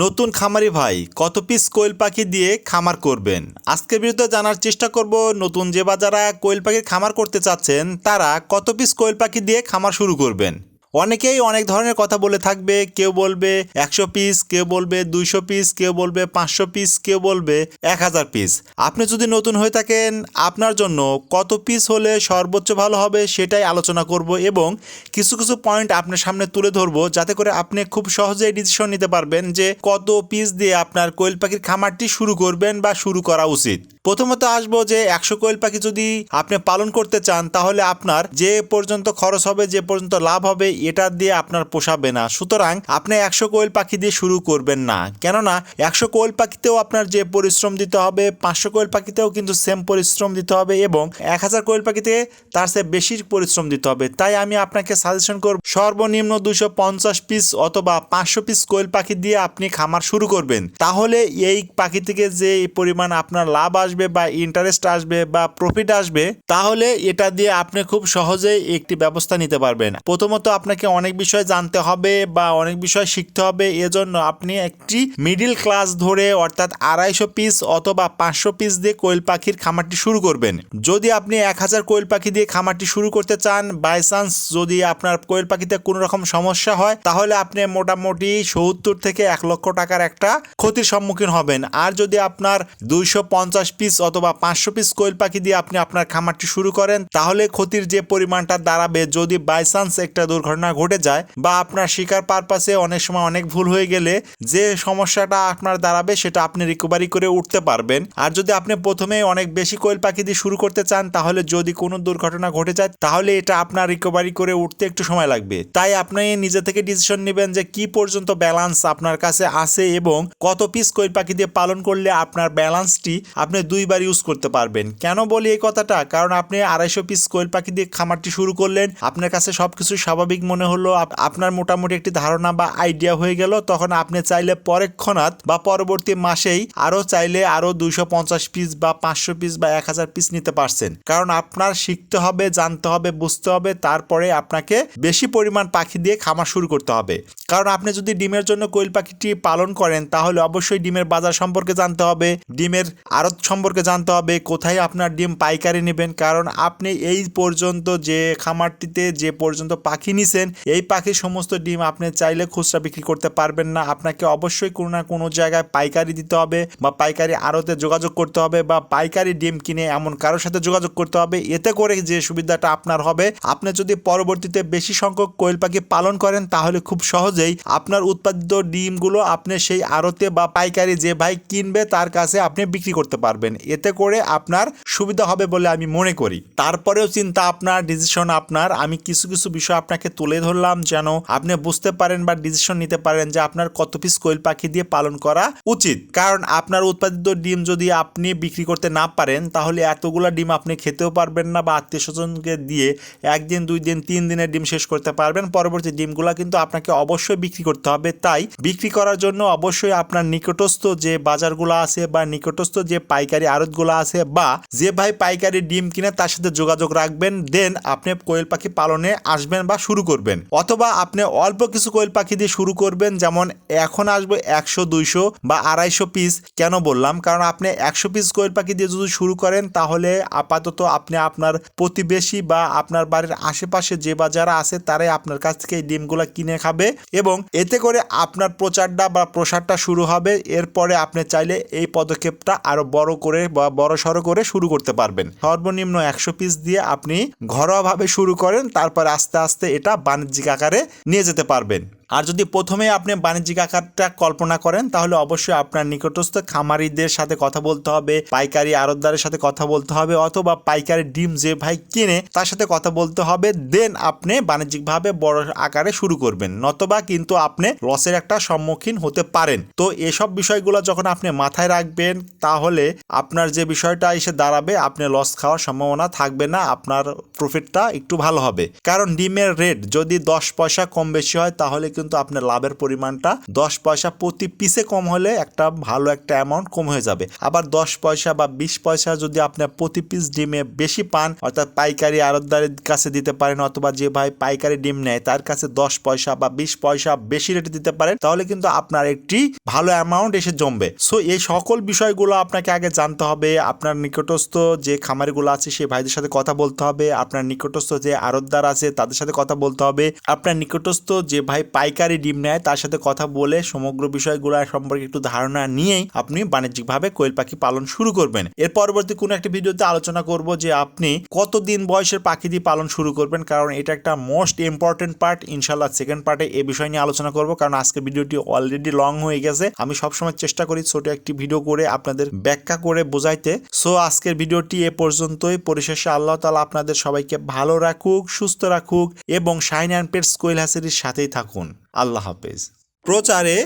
নতুন খামারি ভাই, কত পিস কোয়েল পাখি দিয়ে খামার করবেন? আজকের বিরুদ্ধে জানার চেষ্টা করব, নতুন যে বা যারা কোয়েল পাখির খামার করতে চাচ্ছেন, তারা কত পিস কোয়েল পাখি দিয়ে খামার শুরু করবেন? অনেকেই অনেক ধরনের কথা বলে থাকবে, কেউ বলবে একশো পিস কেউ বলবে দুইশো পিস কেউ বলবে পাঁচশো পিস কেউ বলবে এক হাজার পিস আপনি যদি নতুন হয়ে থাকেন, আপনার জন্য কত পিস হলে সর্বোচ্চ ভালো হবে সেটাই আলোচনা করব এবং কিছু কিছু পয়েন্ট আপনার সামনে তুলে ধরবো যাতে করে আপনি খুব সহজেই ডিসিশন নিতে পারবেন যে কত পিস দিয়ে আপনার কোয়েল পাখির খামারটি শুরু করবেন বা শুরু করা উচিত। প্রথমত আসব যে একশো কোয়েল পাখি যদি আপনি পালন করতে চান, তাহলে আপনার যে পর্যন্ত খরচ হবে, যে পর্যন্ত লাভ হবে, এটা দিয়ে আপনার পোষাবে না। সুতরাং আপনি একশো কোয়েল পাখি দিয়ে শুরু করবেন না। কেননা একশো কোয়েল পাখিতেও আপনার যে পরিশ্রম দিতে হবে, পাঁচশো কোয়েল পাখিতেও কিন্তু সেম পরিশ্রম দিতে হবে এবং এক হাজার কোয়েল পাখিতে তার চেয়ে বেশি পরিশ্রম দিতে হবে। তাই আমি আপনাকে সাজেশন করব, সর্বনিম্ন দুশো পঞ্চাশ পিস অথবা পাঁচশো পিস কোয়েল পাখি দিয়ে আপনি খামার শুরু করবেন। তাহলে এই পাখি থেকে যে পরিমাণ আপনার লাভ আসবে বা ইন্টারেস্ট আসবে বা প্রফিট আসবে, তাহলে এটা দিয়ে আপনি খুব সহজেই একটি ব্যবস্থা নিতে পারবেন। প্রথমত আপনাকে অনেক বিষয় জানতে হবে বা অনেক বিষয় শিখতে হবে, এজন্য আপনি একটি মিডিল ক্লাস ধরে অর্থাৎ আড়াইশো পিস অথবা পাঁচশো পিস দিয়ে কোয়েল পাখির খামারটি শুরু করবেন। যদি আপনি এক হাজার কোয়েল পাখি দিয়ে খামারটি শুরু করতে চান বাই চান্স যদি আপনার কোয়েল পাখিতে কোনো রকম সমস্যা হয়, তাহলে আপনি মোটামুটি সত্তর থেকে এক লক্ষ টাকার একটা ক্ষতির সম্মুখীন হবেন। আর যদি আপনার দুইশো পঞ্চাশ পিস অথবা পাঁচশো পিস কোয়েল পাখি দিয়ে আপনি আপনার খামারটি শুরু করেন, তাহলে ক্ষতির যে পরিমাণটা দাঁড়াবে যদি বাই চান্স একটা দুর্ঘটনা ঘটে যায় বা আপনার শিকার পারপাসে অনেক সময় অনেক ভুল হয়ে গেলে যে সমস্যাটা আপনার দাঁড়াবে সেটা আপনি রিকভারি করে উঠতে পারবেন। আর যদি আপনি প্রথমে অনেক বেশি কোয়েল পাখি দিয়ে শুরু করতে চান, তাহলে যদি কোনো দুর্ঘটনা ঘটে যায়, তাহলে এটা আপনার রিকভারি করে উঠতে একটু সময় লাগবে। তাই আপনি নিজে থেকে ডিসিশন নেবেন যে কি পর্যন্ত ব্যালেন্স আপনার কাছে আছে এবং কত পিস কোয়েল পাখি দিয়ে পালন করলে আপনার ব্যালেন্সটি আপনি দুইবার ইউজ করতে পারবেন। কেন বলি এই কথাটা? কারণ আপনি আড়াইশো পিস কোয়েল পাখি দিয়ে খামারটি শুরু করলেন। আপনার কাছে সবকিছু স্বাভাবিক মনে হলো। আপনার মোটামুটি একটি ধারণা বা আইডিয়া হয়ে গেল। তখন আপনি চাইলে পরেক্ষণাৎ বা পরবর্তী মাসেই আরও চাইলে আরও দুইশো পঞ্চাশ পিস বা পাঁচশো পিস বা এক হাজার পিস নিতে পারছেন। কারণ আপনার শিখতে হবে, জানতে হবে, বুঝতে হবে। তারপরে আপনাকে বেশি পরিমাণ পাখি দিয়ে খামার শুরু করতে হবে। কারণ আপনি যদি ডিমের জন্য কোয়েল পাখিটি পালন করেন, তাহলে অবশ্যই ডিমের বাজার সম্পর্কে জানতে হবে। ডিমের আড়ত সম্পর্কে জানতে হবে, কোথায় আপনার ডিম পাইকারি নেবেন। কারণ আপনি এই পর্যন্ত যে খামারটিতে যে পর্যন্ত পাখি নিছেন, এই পাখির সমস্ত ডিম আপনি চাইলে খুচরা বিক্রি করতে পারবেন না। আপনাকে অবশ্যই কোনো না কোনো জায়গায় পাইকারি দিতে হবে বা পাইকারি আড়তে যোগাযোগ করতে হবে বা পাইকারি ডিম কিনে এমন কারোর সাথে যোগাযোগ করতে হবে। এতে করে যে সুবিধাটা আপনার হবে, আপনি যদি পরবর্তীতে বেশি সংখ্যক কোয়েল পাখি পালন করেন, তাহলে খুব সহজেই আপনার উৎপাদিত ডিমগুলো আপনি সেই আড়তে বা পাইকারি যে ভাই কিনবে, তার কাছে আপনি বিক্রি করতে পারবেন। এতে করে আপনার সুবিধা হবে বলে আমি মনে করি। তারপরেও চিন্তা আপনার ডিসিশন আপনার। আমি কিছু কিছু বিষয় আপনাকে তুলে ধরলাম যেন আপনি বুঝতে পারেন বা ডিসিশন নিতে পারেন যে আপনার কত পিস কোয়েল পাখি দিয়ে পালন করা উচিত। কারণ আপনার উৎপাদিত ডিম যদি আপনি বিক্রি করতে না পারেন, তাহলে এতগুলো ডিম আপনি খেতেও পারবেন না বা আত্মীয় স্বজনকে দিয়ে একদিন, দুই দিন, তিন দিনের ডিম শেষ করতে পারবেন। পরবর্তী ডিমগুলো কিন্তু আপনাকে অবশ্যই বিক্রি করতে হবে। তাই বিক্রি করার জন্য অবশ্যই আপনার নিকটস্থ যে বাজারগুলো আছে বা নিকটস্থ যে পাইকারি আড়তগুলো আছে বা যে ভাই পাইকারি ডিম কিনে তার সাথে যোগাযোগ রাখবেন, দেন আপনি কোয়েল পাখি পালনে আসবেন বা শুরু করবেন। অথবা আপনি অল্প কিছু কোয়েল পাখি দিয়ে শুরু করবেন, যেমন এখন আসবে একশো, দুইশো বা আড়াইশো পিস কেন বললাম? কারণ আপনি একশো পিস কোয়েল পাখি দিয়ে যদি শুরু করেন, তাহলে আপাতত আপনি আপনার প্রতিবেশী বা আপনার বাড়ির আশেপাশে যে বা যারা আছে, তারাই আপনার কাছ থেকে এই ডিমগুলো কিনে খাবে এবং এতে করে আপনার প্রচারটা বা প্রসারটা শুরু হবে। এরপরে আপনি চাইলে এই পদক্ষেপটা আরও বড় করে বা বড় সড়ো করে শুরু করতে পারবেন। সর্বনিম্ন একশো পিস দিয়ে আপনি ঘরোয়াভাবে শুরু করেন, তারপর আস্তে আস্তে এটা বাণিজ্যিক আকারে নিয়ে যেতে পারবেন। আর যদি প্রথমে আপনি বাণিজ্যিক আকারটা কল্পনা করেন, তাহলে অবশ্যই আপনার নিকটস্থ খামারিদের সাথে কথা বলতে হবে, পাইকারি আড়তদারের সাথে কথা বলতে হবে অথবা পাইকারি ডিম যে ভাই কিনে, তার সাথে কথা বলতে হবে। দেন আপনি বাণিজ্যিকভাবে বড় আকারে শুরু করবেন, নতবা কিন্তু আপনি লসের একটা সম্মুখীন হতে পারেন। তো এসব বিষয়গুলো যখন আপনি মাথায় রাখবেন, তাহলে আপনার যে বিষয়টা এসে দাঁড়াবে, আপনি লস খাওয়ার সম্ভাবনা থাকবে না, আপনার প্রফিটটা একটু ভালো হবে। কারণ ডিমের রেট যদি দশ পয়সা কম বেশি হয়, তাহলে কিন্তু কিন্তু আপনার লাভের পরিমাণটা দশ পয়সা প্রতি পিসে কম হলে একটা ভালো একটা অ্যামাউন্ট কম হয়ে যাবে। আবার দশ পয়সা বা বিশ পয়সা যদি আপনার প্রতি পিস ডিমে বেশি পান, অর্থাৎ পাইকারি আড়তদারের কাছে দিতে পারেন অথবা যে ভাই পাইকারি ডিম নেয়, তার কাছে দশ পয়সা বা বিশ পয়সা বেশি রেটে দিতে পারেন, তাহলে কিন্তু আপনার একটি ভালো অ্যামাউন্ট এসে জমবে। সো এই সকল বিষয়গুলো আপনাকে আগে জানতে হবে। আপনার নিকটস্থ যে খামারিগুলো আছে, সেই ভাইদের সাথে কথা বলতে হবে। আপনার নিকটস্থ যে আড়তদার আছে, তাদের সাথে কথা বলতে হবে। আপনার নিকটস্থ যে ভাই পাইকারি ডিম নেয়, তার সাথে কথা বলে সমগ্র বিষয়গুলো সম্পর্কে একটু ধারণা নিয়েই আপনি বাণিজ্যিকভাবে কোয়েল পাখি পালন শুরু করবেন। এর পরবর্তী কোনো একটি ভিডিওতে আলোচনা করব যে আপনি কতদিন বয়সের পাখি দিয়ে পালন শুরু করবেন, কারণ এটা একটা মোস্ট ইম্পর্টেন্ট পার্ট ইনশাল্লাহ সেকেন্ড পার্টে এই বিষয় নিয়ে আলোচনা করব, কারণ আজকের ভিডিওটি অলরেডি লং হয়ে গেছে। আমি সবসময় চেষ্টা করি ছোট একটি ভিডিও করে আপনাদের ব্যাখ্যা করে বোঝাইতে। সো আজকের ভিডিওটি এ পর্যন্তই। পরিশেষে আল্লাহ তালা আপনাদের সবাইকে ভালো রাখুক, সুস্থ রাখুক এবং শাইন অ্যান্ড পেটস কোয়েল হ্যাসারির সাথেই থাকুন। আল্লাহ হাফেজ। প্রচারে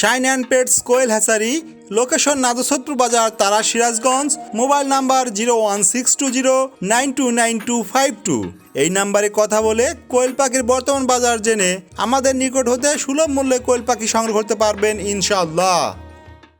shine and pets Koel hatchery location নাদসত্র বাজার তারা Sirajganj, mobile number zero one six two zero nine two nine two five two. এই নাম্বারে কথা বলে কোয়েল পাখির বর্তমান বাজার জেনে আমাদের নিকট হতে সুলভ মূল্যে কোয়েল পাখি সংগ্রহ করতে পারবেন ইনশাআল্লাহ।